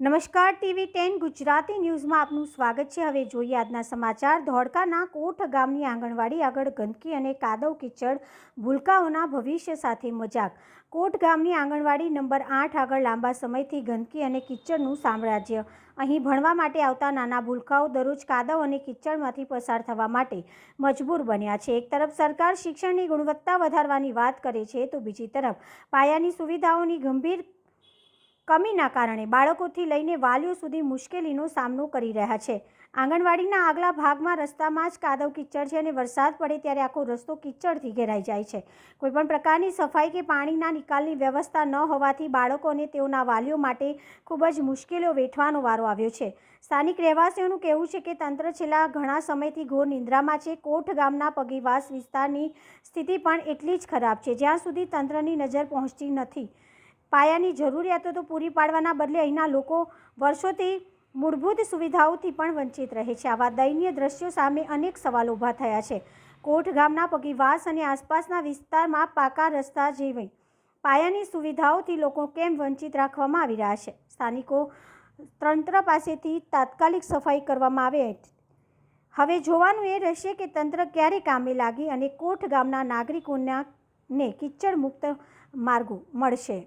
નમસ્કાર, TV ten Gujarati ન્યૂઝમાં આપનું સ્વાગત છે. હવે જોઈએ આજના સમાચાર. ધોળકાના કોઠ ગામની આંગણવાડી આગળ ગંદકી અને કાદવ કિચડ, ભૂલકાઓના ભવિષ્ય સાથે મજાક. કોટ ગામની આંગણવાડી નંબર આઠ આગળ લાંબા સમયથી ગંદકી અને કિચડનું સામ્રાજ્ય. અહીં ભણવા માટે આવતા નાના ભૂલકાઓ દરરોજ કાદવ અને કિચડમાંથી પસાર થવા માટે મજબૂર બન્યા છે. એક તરફ સરકાર શિક્ષણની ગુણવત્તા વધારવાની વાત કરે છે, તો બીજી તરફ પાયાની સુવિધાઓની ગંભીર કમીના કારણે બાળકોથી લઈને વાલીઓ સુધી મુશ્કેલીનો સામનો કરી રહ્યા છે. આંગણવાડીના આગલા ભાગમાં રસ્તામાં જ કાદવ કિચડ છે અને વરસાદ પડે ત્યારે આખો રસ્તો કિચડથી ઘેરાઈ જાય છે. કોઈપણ પ્રકારની સફાઈ કે પાણીના નિકાલની વ્યવસ્થા ન હોવાથી બાળકો અને તેઓના વાલીઓ માટે ખૂબ જ મુશ્કેલીઓ વેઠવાનો વારો આવ્યો છે. સ્થાનિક રહેવાસીઓનું કહેવું છે કે તંત્ર છેલ્લા ઘણા સમયથી ઘોર નિંદ્રામાં છે. કોઠ ગામના પગીવાસ વિસ્તારની સ્થિતિ પણ એટલી જ ખરાબ છે. જ્યાં સુધી તંત્રની નજર પહોંચતી નથી પાયાની જરૂરિયાતો તો પૂરી પાડવાના બદલે અહીંના લોકો વર્ષોથી મૂળભૂત સુવિધાઓથી પણ વંચિત રહે છે. આવા દયનીય દ્રશ્યો સામે અનેક સવાલો ઊભા થયા છે. કોઠ ગામના પગીવાસ અને આસપાસના વિસ્તારમાં પાકા રસ્તા જેવી પાયાની સુવિધાઓથી લોકો કેમ વંચિત રાખવામાં આવી રહ્યા છે? સ્થાનિકો તંત્ર પાસેથી તાત્કાલિક સફાઈ કરવામાં આવે. હવે જોવાનું એ રહેશે કે તંત્ર ક્યારે કામે લાગી અને કોઠ ગામના નાગરિકોના ને કિચડ મુક્ત માર્ગો મળશે.